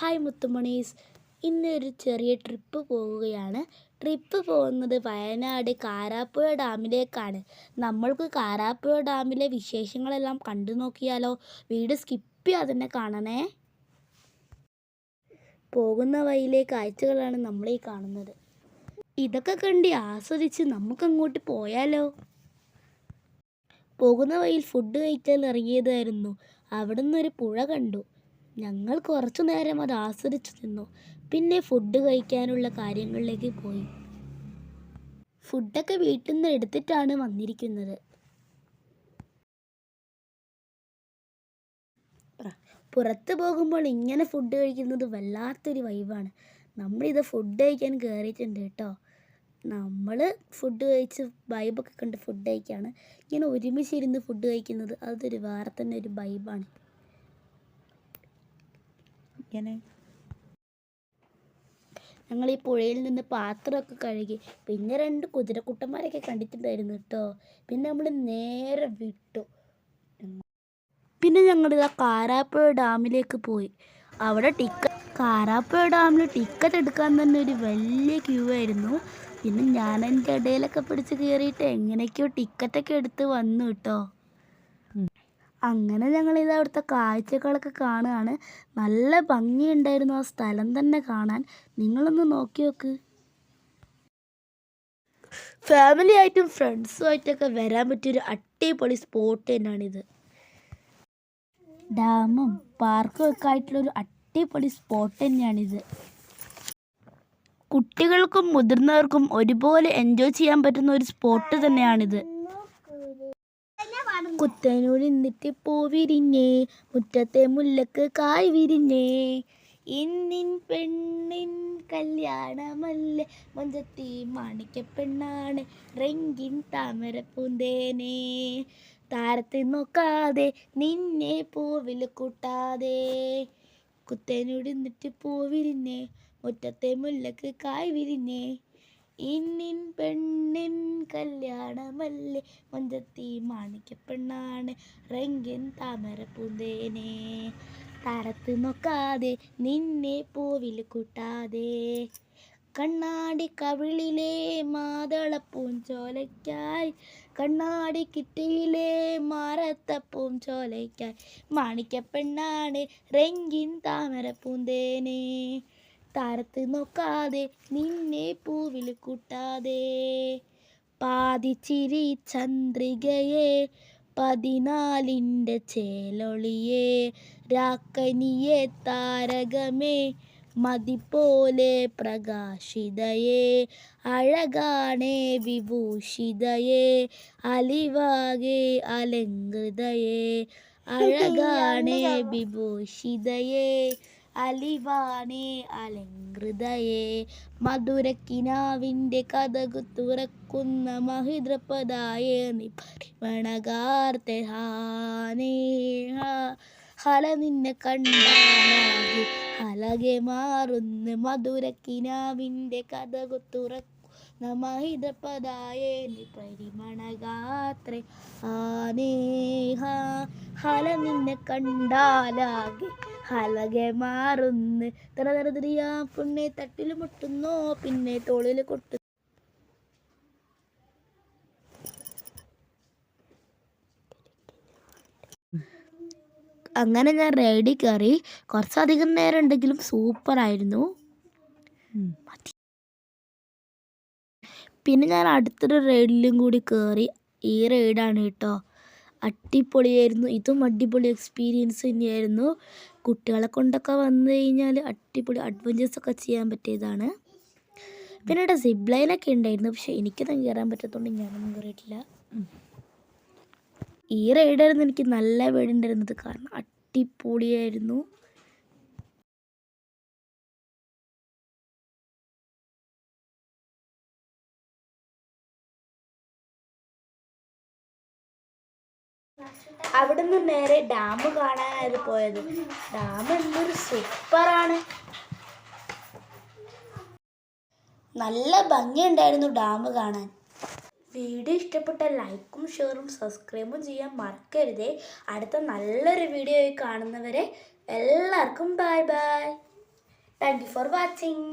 Hi മുത്തുമണീസ്. ഇന്നൊരു ചെറിയ trip പോവുകയാണ്. ട്രിപ്പ് പോകുന്നത് വയനാട് കാരാപ്പുഴ ഡാമിലേക്കാണ്. നമ്മൾക്ക് കാരാപ്പുഴ ഡാമിലെ വിശേഷങ്ങളെല്ലാം കണ്ടു നോക്കിയാലോ? വീട് സ്കിപ്പ് ചെയ്യാതെ തന്നെ കാണണേ. പോകുന്ന വഴിയിലെ കാഴ്ചകളാണ് നമ്മൾ ഈ കാണുന്നത്. ഇതൊക്കെ കണ്ടി ആസ്വദിച്ച് നമുക്കങ്ങോട്ട് പോയാലോ? പോകുന്ന വഴിയിൽ ഫുഡ് കഴിക്കാൻ ഇറങ്ങിയതായിരുന്നു. അവിടെ നിന്നൊരു പുഴ കണ്ടു. ഞങ്ങൾ കുറച്ചു നേരം അത് ആസ്വദിച്ചു നിന്നു. പിന്നെ ഫുഡ് കഴിക്കാനുള്ള കാര്യങ്ങളിലേക്ക് പോയി. ഫുഡൊക്കെ വീട്ടിൽ നിന്ന് എടുത്തിട്ടാണ് വന്നിരിക്കുന്നത്. പുറത്ത് പോകുമ്പോൾ ഇങ്ങനെ ഫുഡ് കഴിക്കുന്നത് വല്ലാത്തൊരു വൈബാണ് നമ്മളിത് ഫുഡ് കഴിക്കാൻ കയറിയിട്ടുണ്ട് കേട്ടോ. നമ്മൾ ഫുഡ് കഴിച്ച് വൈബൊക്കെ കണ്ട് ഫുഡ് കഴിക്കുകയാണ് ഇങ്ങനെ ഒരുമിച്ചിരുന്ന് ഫുഡ് കഴിക്കുന്നത് അതൊരു വേറെ തന്നെ ഒരു വൈബാണ് ഇങ്ങനെ. ഞങ്ങൾ ഈ പുഴയിൽ നിന്ന് പാത്രമൊക്കെ കഴുകി പിന്നെ രണ്ട് കുതിരക്കുട്ടന്മാരൊക്കെ കണ്ടിട്ടുണ്ടായിരുന്നു കേട്ടോ. പിന്നെ നമ്മൾ നേരെ വിട്ടു. പിന്നെ ഞങ്ങൾ ആ കാരാപ്പുഴ ഡാമിലേക്ക് പോയി. അവിടെ ടിക്കറ്റ് കാരാപ്പുഴ ഡാമിൽ ടിക്കറ്റ് എടുക്കാൻ തന്നെ ഒരു വലിയ ക്യൂ ആയിരുന്നു. പിന്നെ ഞാൻ എന്റെ ഇടയിലൊക്കെ പിടിച്ച് കയറിയിട്ട് എങ്ങനെയൊക്കെയോ ടിക്കറ്റൊക്കെ എടുത്ത് വന്നു കേട്ടോ. അങ്ങനെ ഞങ്ങളിത് അവിടുത്തെ കാഴ്ചകളൊക്കെ കാണുകയാണ്. നല്ല ഭംഗിയുണ്ടായിരുന്നു ആ സ്ഥലം തന്നെ കാണാൻ. നിങ്ങളൊന്ന് നോക്കി നോക്ക്. ഫാമിലി ആയിട്ടും ഫ്രണ്ട്സും ആയിട്ടൊക്കെ വരാൻ പറ്റിയൊരു അടിപൊളി സ്പോട്ട് തന്നെയാണിത്. ഡാമും പാർക്കും ഒക്കെ ആയിട്ടുള്ളൊരു അടിപൊളി സ്പോട്ട് തന്നെയാണിത്. കുട്ടികൾക്കും മുതിർന്നവർക്കും ഒരുപോലെ എൻജോയ് ചെയ്യാൻ പറ്റുന്ന ഒരു സ്പോട്ട് തന്നെയാണിത്. കുത്തനൂർ നിന്നിട്ട് പൂ വിരിഞ്ഞേ മുറ്റത്തെ മുല്ലക്ക് കായ് വിരിഞ്ഞേ ഇന്നിൻ പെണ്ണിൻ കല്യാണമല്ലേ മഞ്ചത്തി മാണിക്ക പെണ്ണാണ് റെങ്കിൻ താമര പൂന്തേനെ താരത്തെ നോക്കാതെ നിന്നെ പൂവിൽ കൂട്ടാതെ. കുത്തനൂർ നിന്നിട്ട് പൂ വിരിഞ്ഞേ മുറ്റത്തെ മുല്ലക്ക് കായ് വിരിഞ്ഞേ ഇന്നിൻ പെണ്ണിൻ കല്യാണമല്ലേ? മഞ്ചത്തി മാണിക്ക പെണ്ണാണ്. റെങ്കിൻ താമര പൂന്തേനെ. താരത്ത് നോക്കാതെ നിന്നെ പൂവിൽ കൂട്ടാതെ. കണ്ണാടി കവിളിലെ മാതളപ്പൂഞ്ചോലയ്ക്കായി കണ്ണാടി കിറ്റിയിലെ മാറത്തപ്പൂം ചോലയ്ക്കായി. മാണിക്കപ്പെണ്ണാണ് റെങ്കിൻ താമര പൂന്തേനെ. താരത്ത് നോക്കാതെ നിന്നെ പൂവിൽ കൂട്ടാതെ. പാതിച്ചിരി ചന്ദ്രികയെ പതിനാലിന്റെ ചേലൊളിയെ. രാക്കനിയെ താരകമേ മതിപോലെ പ്രകാശിതയെ. അഴകാണേ വിഭൂഷിതയെ അലിവാകെ അലങ്കൃതയെ. അഴകാണേ വിഭൂഷിതയെ. അലിവാണേ അലങ്കൃതയെ. മധുരക്കിനാവിന്റെ കഥകു തുറക്കുന്ന മഹിദ്രപദായ നീ പരിമണകാർത്തഹാനേ ഹല നിന്നെ കണ്ടാലാകെ ഹലകെ മാറുന്ന മധുരക്കിനാവിന്റെ കഥകു തുറക്കുന്ന മഹിദ്രപദായ നിപരിമണകാത്രേ ആനേഹ ഹല നിന്നെ കണ്ടാലാകെ ഹലകെ മാറുന്ന്. തറ തറ തിരിയാ പുണ്ണെ തട്ടിൽ മുട്ടുന്നു പിന്നെ തോളിൽ കൊട്ടു അങ്ങനെ ഞാൻ റെഡി കയറി. കുറച്ചധികം നേരം ഉണ്ടെങ്കിലും സൂപ്പറായിരുന്നു ആയിരുന്നു. പിന്നെ ഞാൻ അടുത്തൊരു റൈഡിലും കൂടി കയറി. ഈ റൈഡാണ് കേട്ടോ. അടിപൊളിയായിരുന്നു. ഇതും അടിപൊളി എക്സ്പീരിയൻസ് തന്നെയായിരുന്നു. കുട്ടികളെ കൊണ്ടൊക്കെ വന്നു കഴിഞ്ഞാൽ അടിപൊളി അഡ്വഞ്ചേഴ്സ് ഒക്കെ ചെയ്യാൻ പറ്റിയതാണ്. പിന്നെ ഇവിടെ സിബ് ലൈനൊക്കെ ഉണ്ടായിരുന്നു. പക്ഷെ എനിക്കതും കയറാൻ പറ്റത്തൊന്നും ഞാനൊന്നും കയറിയിട്ടില്ല ഈ റൈഡായിരുന്നു എനിക്ക് നല്ല പേടിയുണ്ടായിരുന്നത് കാരണം അടിപൊളിയായിരുന്നു. അവിടുന്ന് നേരെ ഡാം കാണാനായത് പോയത്. ഡാം എന്തൊരു സൂപ്പറാണ്. നല്ല ഭംഗിയുണ്ടായിരുന്നു ഡാം കാണാൻ. വീഡിയോ ഇഷ്ടപ്പെട്ട ലൈക്കും ഷെയറും സബ്സ്ക്രൈബും ചെയ്യാൻ മറക്കരുതേ. അടുത്ത നല്ലൊരു വീഡിയോ കാണുന്നവരെ എല്ലാവർക്കും bye bye thank you for watching